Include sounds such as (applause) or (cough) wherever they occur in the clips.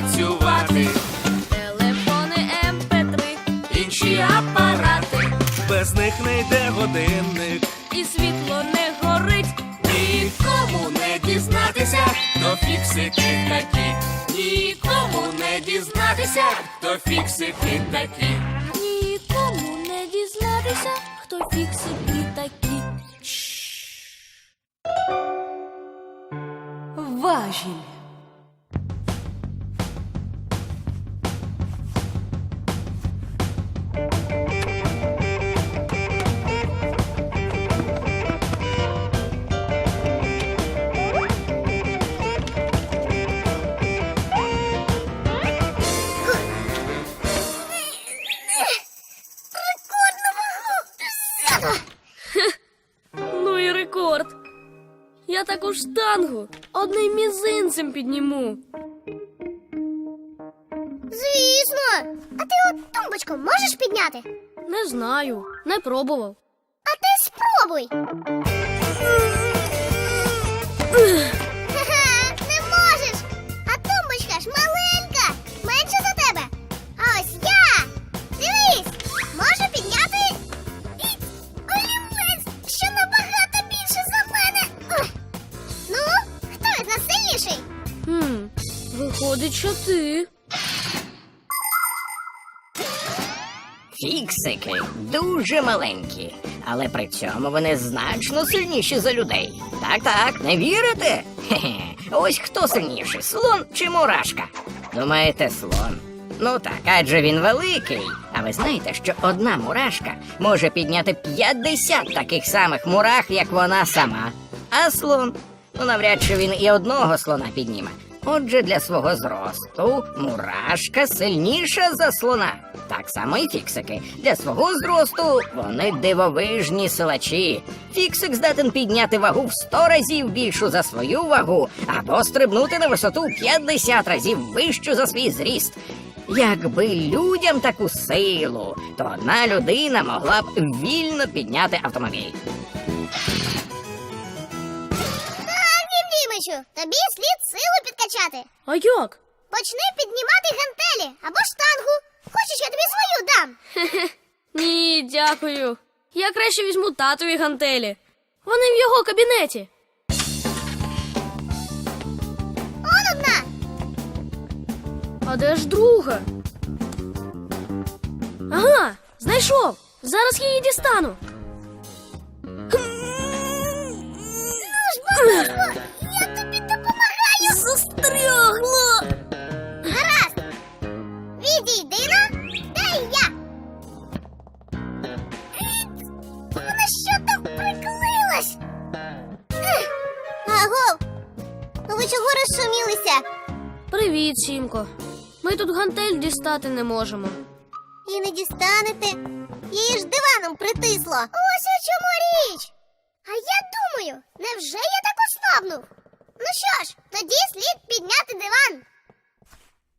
працювати, Телефони МП3 інші апарати, без них не йде годинник. і світло не горить. нікому не дізнатися, хто фіксики такі, нікому не дізнатися, хто фіксики такі. Нікому не дізнатися, хто фіксики такі. Важіль. Ну і рекорд. Я таку штангу одним мізинцем підніму. Звісно. А ти от тумбочку можеш підняти? Не знаю, не пробував. А ти спробуй. Виходить, що ти. Фіксики дуже маленькі, але при цьому вони значно сильніші за людей. Так, так, не вірите? Хе-хе. Ось хто сильніший, слон чи мурашка? Думаєте, слон? Ну так, адже він великий. А ви знаєте, що одна мурашка може підняти 50 таких самих мурах, як вона сама. А слон? Ну, навряд чи він і одного слона підніме. Отже, для свого зросту мурашка сильніша за слона. Так само і фіксики. Для свого зросту вони дивовижні силачі. Фіксик здатен підняти вагу в 100 разів більшу за свою вагу або стрибнути на висоту в 50 разів вищу за свій зріст. Якби людям таку силу, то одна людина могла б вільно підняти автомобіль. Тобі слід силу. А як? Почни піднімати гантелі або штангу. Хочеш, я тобі свою дам. (laughs) Ні, дякую. Я краще візьму татові гантелі. Вони в його кабінеті. Он одна. А де ж друга? Ага, знайшов. Зараз я її дістану. Ви чого розшумілися? Привіт, Сімко. Ми тут гантель дістати не можемо. І не дістанете. Її ж диваном притисло. Ось у чому річ. А я думаю, невже я так ослабнув? Ну що ж, тоді слід підняти диван.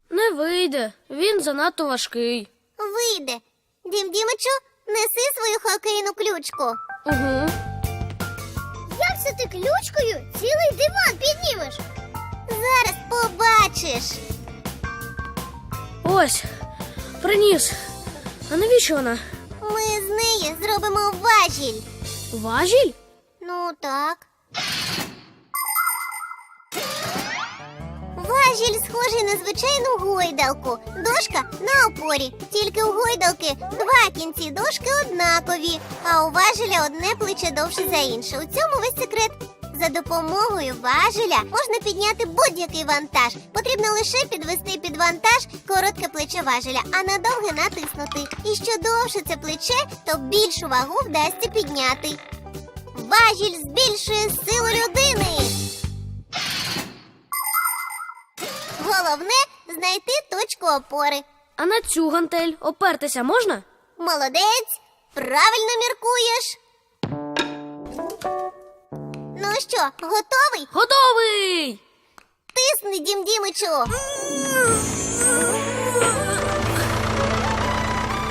Не вийде, він занадто важкий. Вийде. Дім Дімичу, неси свою хокейну ключку. Угу. Як це ти ключкою цілий диван піднімеш? Зараз побачиш. Ось, приніс. А навіщо вона? Ми з неї зробимо важіль. Важіль? Ну так. Важіль схожий на звичайну гойдалку. Дошка на опорі. Тільки у гойдалки два кінці дошки однакові, а у важеля одне плече довше за інше. У цьому весь секрет. За допомогою важеля можна підняти будь-який вантаж. Потрібно лише підвести під вантаж коротке плече важеля, а на довге натиснути. І що довше це плече, то більшу вагу вдасться підняти. Важіль збільшує силу людини. Головне знайти точку опори. А на цю гантель опертися можна? Молодець, правильно міркуєш. Що, готовий? Готовий! Тисни, дім Дімичу.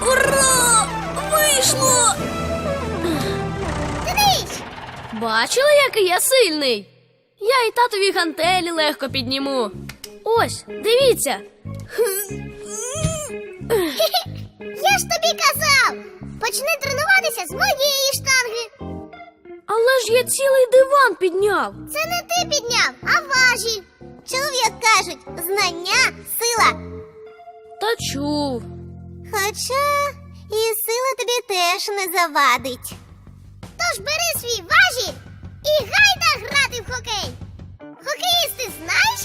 Ура! Вийшло! Бачила, який я сильний? Я і татові гантелі легко підніму. Ось, дивіться, Я ж тобі казав! Почни тренуватися з моєї штанги. Але ж я цілий диван підняв. Це не ти підняв, а важі. Чув, як кажуть, знання сила. Та чув. Хоча і сила тобі теж не завадить. Тож бери свій важіль і гайда грати в хокей. Хокеїсти знаєш,